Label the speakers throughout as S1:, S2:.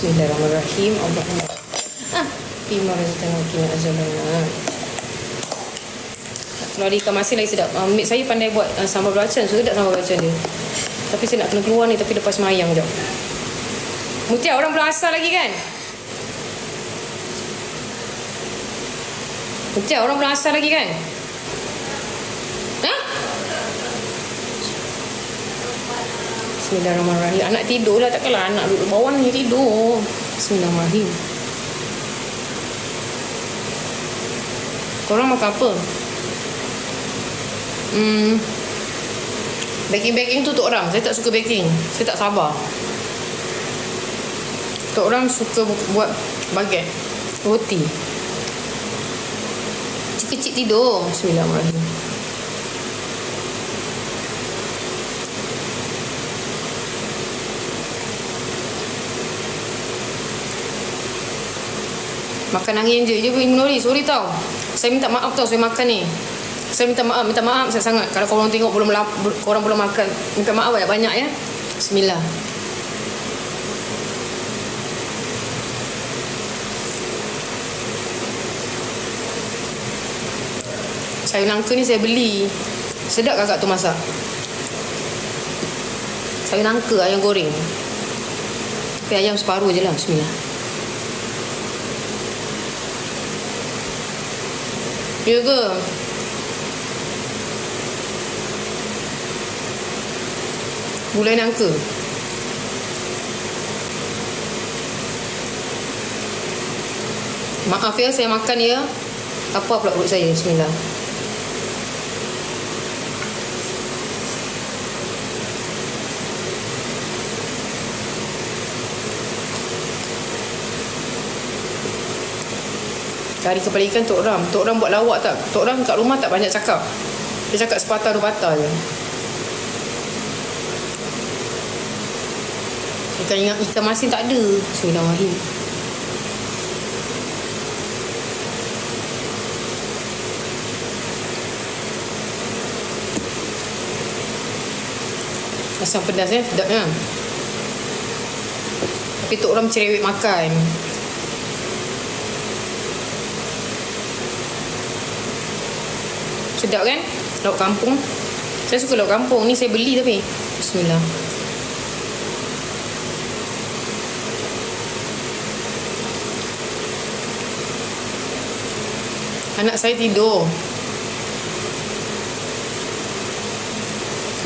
S1: Bismillahirrahmanirrahim. Allahumma. Ah, lima kina ajalana. Kalau ada ikan masin lagi sedap. Mak saya pandai buat uh, sambal belacan. Sedap sambal belacan dia. Tapi saya nak kena keluar ni tapi lepas mayang jap. Mutia orang belum asal lagi kan? Mutia orang belum asal lagi kan? Ha? Bismillahirrahmanirrahim. Anak tidur lah. Takkanlah anak duduk bawah ni tidur. Bismillahirrahmanirrahim. Korang makan apa? Hmm. Baking-baking tu untuk orang. Saya tak suka baking. Saya tak sabar. Untuk orang suka bu- buat baget. Roti. Kecil-kecil tidur. Bismillahirrahmanirrahim. Makan angin je. Dia Nuri, sorry tau. Saya minta maaf tau saya makan ni. Saya minta maaf, minta maaf saya sangat. Kalau korang tengok belum korang belum makan. Minta maaf banyak-banyak ya. Bismillah. Sayur nangka ni saya beli. Sedap kakak tu masak. Sayur nangka ayam goreng. Tapi ayam separuh je lah. Bismillah. Ke? Gulai nangka. Maaf ya saya makan ya. Apa pula perut saya? Bismillah. Kari kepala ikan Tok Ram. Tok Ram buat lawak tak? Tok Ram kat rumah tak banyak cakap. Dia cakap sepatah dua patah je. Ikan, ikan, ikan masin tak ada. Bismillahirrahmanirrahim. Asam pedas eh. Sedap ya. Tapi Tok Ram cerewet makan. Sedap kan? Lauk kampung. Saya suka lauk kampung. Ni saya beli tapi. Bismillah. Anak saya tidur.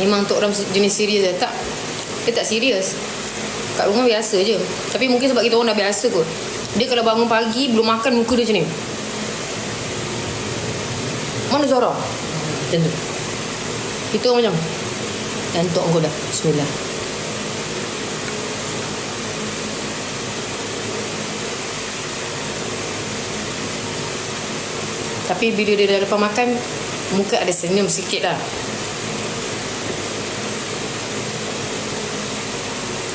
S1: Memang untuk orang jenis serius je. Tak. Dia tak serius. Kat rumah biasa je. Tapi mungkin sebab kita orang dah biasa kot. Dia kalau bangun pagi, belum makan muka dia macam ni. Mana Zara? Macam tu. Orang macam. Gantuk kau dah. Bismillah. Tapi bila dia dah lepas makan, muka ada senyum sikit lah.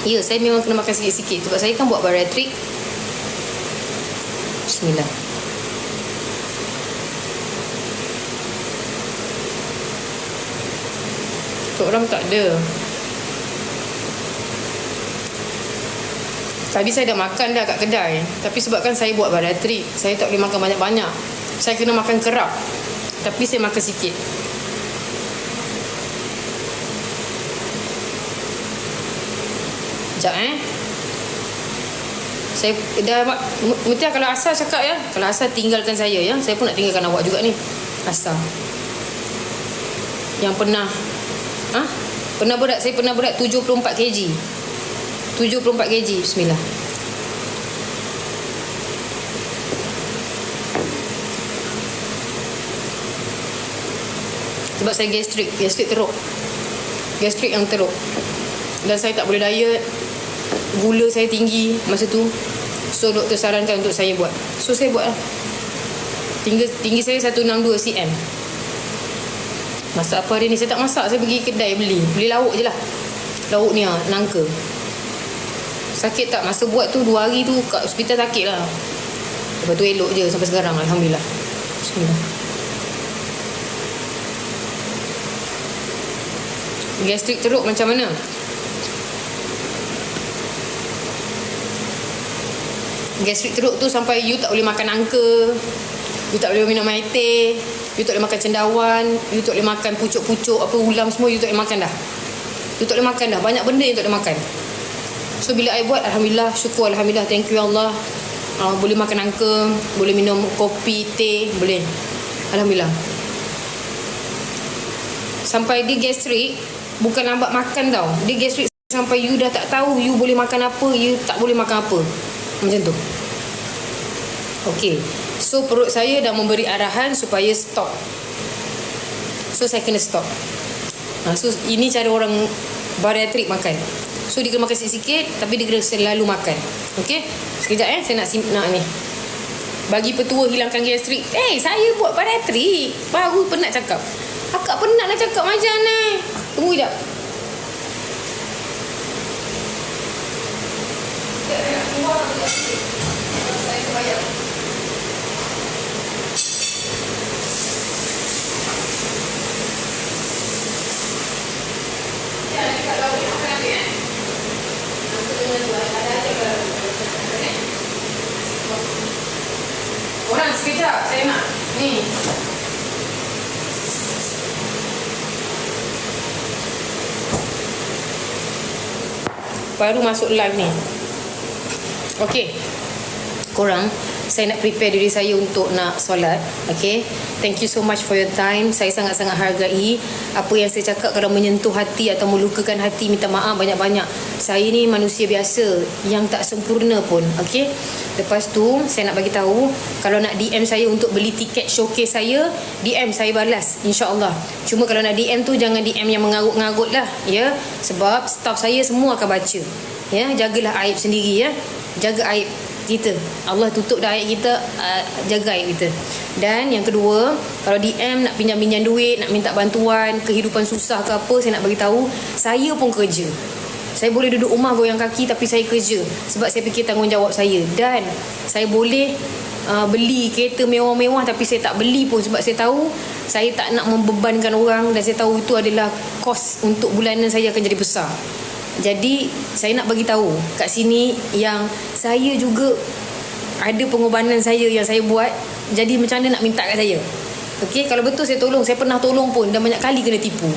S1: Ya, saya memang kena makan sikit-sikit. Sebab saya kan buat bariatrik. Bismillah. Ram tak ada. Tadi saya dah makan dah kat kedai. Tapi sebabkan saya buat bariatrik, saya tak boleh makan banyak-banyak. Saya kena makan kerap. Tapi saya makan sikit. Sekejap eh. Saya dah Mutia kalau asal cakap ya. Kalau asal tinggalkan saya ya. Saya pun nak tinggalkan awak juga ni. Asal. Yang pernah Ah, ha? Pernah berat Saya pernah berat 74 kg. 74 kg Bismillah. Sebab saya gastrik Gastrik teruk. Gastrik yang teruk. Dan saya tak boleh diet. Gula saya tinggi Masa tu. So doktor sarankan untuk saya buat. So saya buat lah. Tinggi, tinggi saya 162 cm Masak apa hari ni? Saya tak masak Saya pergi kedai beli. Beli lauk je lah. Lauk ni lah Nangka. Sakit tak? Masa buat tu Dua hari tu Kat hospital sakit lah. Lepas tu elok je Sampai sekarang Alhamdulillah. Bismillah. Gastrik teruk macam mana? Gastrik teruk tu sampai you tak boleh makan angka. You tak boleh minum air teh. You tak boleh makan cendawan. You tak boleh makan pucuk-pucuk apa ulam semua you tak boleh makan dah. You tak boleh makan dah. Banyak benda yang tak boleh makan. So bila I buat Alhamdulillah syukur Alhamdulillah thank you Allah. Uh, boleh makan angka, boleh minum kopi, teh, boleh. Alhamdulillah. Sampai dia gastrik bukan lambat makan tau. Dia gastrik sampai you dah tak tahu you boleh makan apa, you tak boleh makan apa. Macam tu. Okay. So perut saya dah memberi arahan supaya stop. So saya kena stop. Ha, so ini cara orang bariatrik makan. So dia kena makan sikit-sikit tapi dia kena selalu makan. Okay. Sekejap eh saya nak sim- nak ni. Bagi petua hilangkan gastrik. Eh hey, saya buat bariatrik. Baru penat cakap. Akak penat nak cakap macam ni. Tunggu sekejap. Orang Baru masuk live ni. Okey. Korang saya nak prepare diri saya untuk nak solat. Okay. Thank you so much for your time. Saya sangat-sangat hargai apa yang saya cakap kalau menyentuh hati atau melukakan hati minta maaf banyak-banyak. Saya ni manusia biasa yang tak sempurna pun. Okay. Lepas tu saya nak bagi tahu kalau nak DM saya untuk beli tiket showcase saya, DM saya balas insya-Allah. Cuma kalau nak DM tu jangan DM yang mengarut-ngarut lah ya. Sebab staff saya semua akan baca. Ya, jagalah aib sendiri ya. Jaga aib kita Allah tutup dah ayat kita uh, jaga ayat kita dan yang kedua kalau DM nak pinjam-pinjam duit nak minta bantuan kehidupan susah ke apa saya nak bagi tahu saya pun kerja saya boleh duduk rumah goyang kaki tapi saya kerja sebab saya fikir tanggungjawab saya dan saya boleh uh, beli kereta mewah-mewah tapi saya tak beli pun sebab saya tahu saya tak nak membebankan orang dan saya tahu itu adalah kos untuk bulanan saya akan jadi besar jadi saya nak bagi tahu kat sini yang saya juga ada pengorbanan saya yang saya buat. Jadi macam mana nak minta kat saya? Okey, kalau betul saya tolong, saya pernah tolong pun dan banyak kali kena tipu.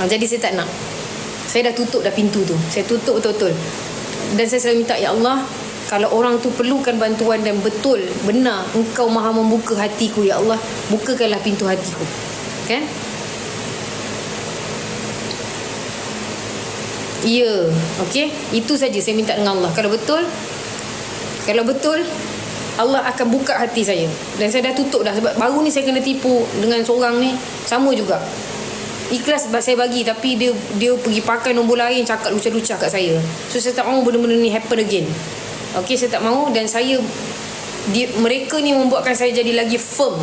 S1: Ha, jadi saya tak nak. Saya dah tutup dah pintu tu. Saya tutup betul-betul. Dan saya selalu minta ya Allah, kalau orang tu perlukan bantuan dan betul benar engkau maha membuka hatiku ya Allah, bukakanlah pintu hatiku. Kan? Ya, okey. Itu saja saya minta dengan Allah. Kalau betul kalau betul Allah akan buka hati saya. Dan saya dah tutup dah sebab baru ni saya kena tipu dengan seorang ni sama juga. Ikhlas sebab saya bagi tapi dia dia pergi pakai nombor lain cakap lucah-lucah kat saya. So saya tak mahu benda-benda ni happen again. Okey, saya tak mahu dan saya dia, mereka ni membuatkan saya jadi lagi firm.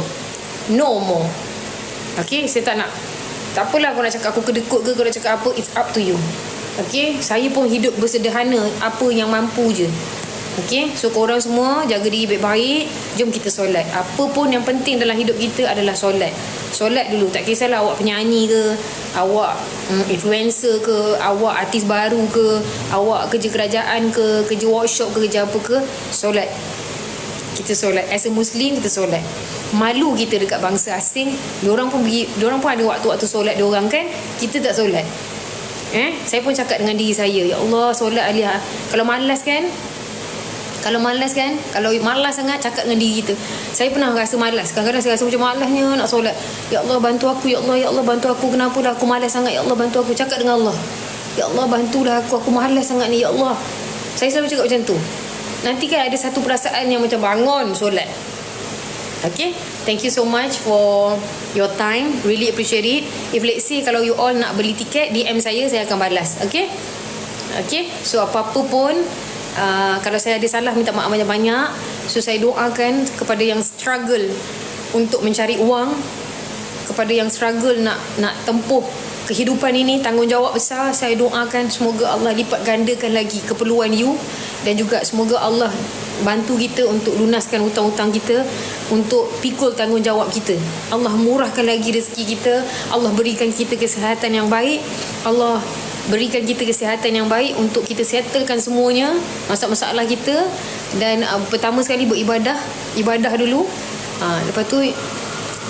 S1: No more. Okey, saya tak nak. Tak apalah kau nak cakap aku kedekut ke kau nak cakap apa, it's up to you. Okey, saya pun hidup bersederhana apa yang mampu je. Okey, so korang semua jaga diri baik-baik. Jom kita solat. Apa pun yang penting dalam hidup kita adalah solat. Solat dulu. Tak kisahlah awak penyanyi ke, awak mm, influencer ke, awak artis baru ke, awak kerja kerajaan ke, kerja workshop ke, kerja apa ke, solat. Kita solat. As a Muslim, kita solat. Malu kita dekat bangsa asing. Diorang pun pergi, diorang pun ada waktu-waktu solat diorang kan. Kita tak solat. Eh, saya pun cakap dengan diri saya, ya Allah, solat alih. Kalau malas kan? Kalau malas kan? Kalau malas sangat cakap dengan diri kita. Saya pernah rasa malas. Kadang-kadang saya rasa macam malasnya nak solat. Ya Allah, bantu aku. Ya Allah, ya Allah, bantu aku. Kenapa dah aku malas sangat? Ya Allah, bantu aku. Cakap dengan Allah. Ya Allah, bantulah aku. Aku malas sangat ni. Ya Allah. Saya selalu cakap macam tu. Nanti kan ada satu perasaan yang macam bangun solat. Okay, thank you so much for your time. Really appreciate it. If let's say kalau you all nak beli tiket, DM saya, saya akan balas. Okay? Okay, so apa-apa pun, uh, kalau saya ada salah, minta maaf banyak-banyak. So, saya doakan kepada yang struggle untuk mencari uang, kepada yang struggle nak nak tempuh kehidupan ini tanggungjawab besar saya doakan semoga Allah lipat gandakan lagi keperluan you. Dan juga semoga Allah bantu kita untuk lunaskan hutang-hutang kita untuk pikul tanggungjawab kita. Allah murahkan lagi rezeki kita. Allah berikan kita kesihatan yang baik. Allah berikan kita kesihatan yang baik untuk kita settlekan semuanya masalah-masalah kita. Dan uh, pertama sekali beribadah ibadah dulu. Uh, lepas tu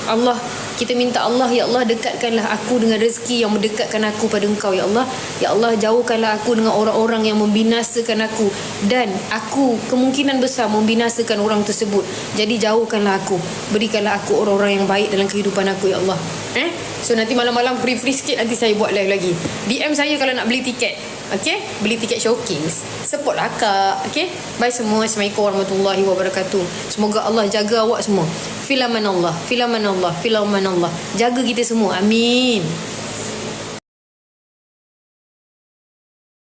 S1: Allah kita minta Allah ya Allah dekatkanlah aku dengan rezeki yang mendekatkan aku pada engkau ya Allah. Ya Allah jauhkanlah aku dengan orang-orang yang membinasakan aku. Dan aku kemungkinan besar membinasakan orang tersebut. Jadi jauhkanlah aku. Berikanlah aku orang-orang yang baik dalam kehidupan aku ya Allah. Eh so nanti malam-malam free-free sikit nanti saya buat live lagi. DM saya kalau nak beli tiket Okay? Beli tiket showcase. Support lah kak Okay? Bye semua. Assalamualaikum warahmatullahi wabarakatuh. Semoga Allah jaga awak semua. Filaman Allah Filaman Allah Filaman Allah Jaga kita semua. Amin